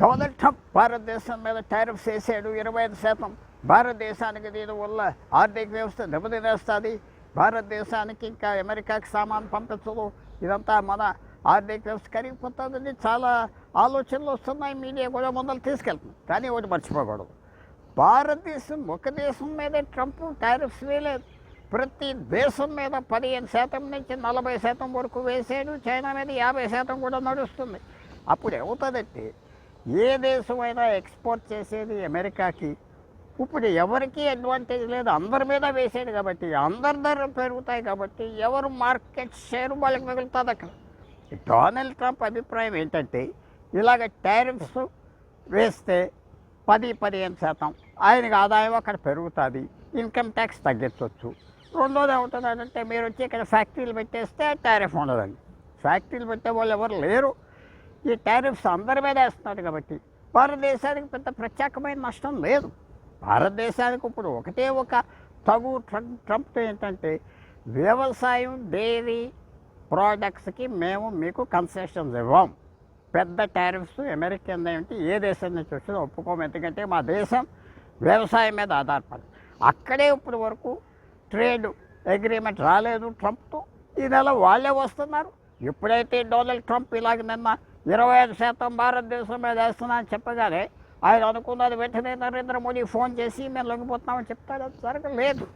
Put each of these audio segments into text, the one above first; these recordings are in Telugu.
డొనాల్డ్ ట్రంప్ భారతదేశం మీద టారిఫ్స్ వేసాడు ఇరవై ఐదు శాతం భారతదేశానికి దీని వల్ల ఆర్థిక వ్యవస్థ దెబ్బతినేస్తుంది. భారతదేశానికి ఇంకా అమెరికాకి సామాన్ పంపించదు. ఇదంతా మన ఆర్థిక వ్యవస్థ కరిగిపోతుందని చాలా ఆలోచనలు వస్తున్నాయి. మీడియా కూడా ముందలు తీసుకెళ్తుంది. కానీ ఒకటి మర్చిపోకూడదు. భారతదేశం ఒక దేశం మీద ట్రంప్ టారిఫ్స్ వేయలేదు ప్రతి దేశం మీద పదిహేను శాతం నుంచి నలభై శాతం వరకు వేసాడు చైనా మీద యాభై శాతం కూడా నడుస్తుంది. అప్పుడు ఏమవుతుందంటే ఏ దేశమైనా ఎక్స్పోర్ట్ చేసేది అమెరికాకి. ఇప్పుడు ఎవరికి అడ్వాంటేజ్ లేదు. అందరి మీద వేసాడు కాబట్టి అందరి ధరలు పెరుగుతాయి కాబట్టి ఎవరు మార్కెట్ షేర్ వాళ్ళకి మిగులుతుంది అక్కడ. డొనాల్డ్ ట్రంప్ అభిప్రాయం ఏంటంటే ఇలాగ టారిఫ్స్ వేస్తే పది పదిహేను శాతం ఆయనకి ఆదాయం అక్కడ పెరుగుతుంది. ఇన్కమ్ ట్యాక్స్ తగ్గించవచ్చు రెండోది ఏమవుతుందంటే మీరు వచ్చి ఇక్కడ ఫ్యాక్టరీలు పెట్టేస్తే టారిఫ్ ఉండదండి. ఫ్యాక్టరీలు పెట్టే వాళ్ళు ఎవరు లేరు. ఈ టారిఫ్స్ అందరి మీద వేస్తున్నారు కాబట్టి భారతదేశానికి పెద్ద ప్రత్యేకమైన నష్టం లేదు. భారతదేశానికి ఇప్పుడు ఒకటే ఒక తగు ట్రంప్ ట్రంప్ ఏంటంటే వ్యవసాయం డైరీ ప్రోడక్ట్స్కి మేము మీకు కన్సెషన్స్ ఇవ్వం. పెద్ద టారిఫ్స్ అమెరికన్ ఏంటి ఏ దేశం నుంచి వచ్చినా ఒప్పుకోము. ఎందుకంటే మా దేశం వ్యవసాయం మీద ఆధారపడి అక్కడే ఇప్పటి వరకు ట్రేడ్ అగ్రిమెంట్ రాలేదు ట్రంప్తో. ఈ నెల వాళ్ళే వస్తున్నారు. ఎప్పుడైతే డొనాల్డ్ ట్రంప్ ఇలాగ నిన్న ఇరవై ఐదు శాతం భారతదేశం మీద వేస్తున్నా అని చెప్పగానే ఆయన అనుకున్నది వెంటనే నరేంద్ర మోడీ ఫోన్ చేసి మేము లొంగిపోతున్నామని చెప్తాడు. అది జరగలేదు.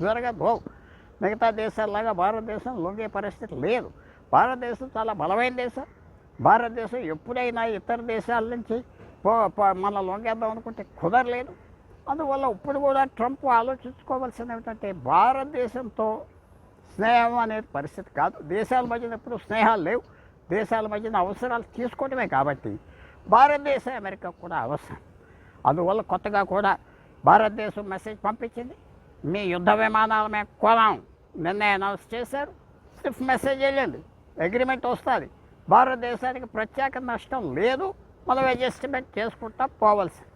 జరగదు. మిగతా దేశాల్లాగా భారతదేశం లొంగే పరిస్థితి లేదు. భారతదేశం చాలా బలమైన దేశం. భారతదేశం ఎప్పుడైనా ఇతర దేశాల నుంచి పో- మన లొంగేద్దాం అనుకుంటే కుదరలేదు. అందువల్ల ఇప్పుడు కూడా ట్రంప్ ఆలోచించుకోవాల్సింది ఏమిటంటే భారతదేశంతో స్నేహం అనేది పరిస్థితి కాదు. దేశాల మధ్యన ఎప్పుడు స్నేహాలు లేవు. దేశాల మధ్యన అవసరాలు తీసుకోవటమే కాబట్టి భారతదేశం అమెరికా కూడా అవసరం. అందువల్ల కొత్తగా కూడా భారతదేశం మెసేజ్ పంపించింది. మీ యుద్ధ విమానాలు మేము కొనాం. నిన్నే అనౌన్స్ చేశారు. స్విఫ్ట్ మెసేజ్ వెళ్ళింది. అగ్రిమెంట్ వస్తుంది. భారతదేశానికి ప్రత్యేక నష్టం లేదు. మనం అడ్జస్ట్మెంట్ చేసుకుంటా పోవలసింది.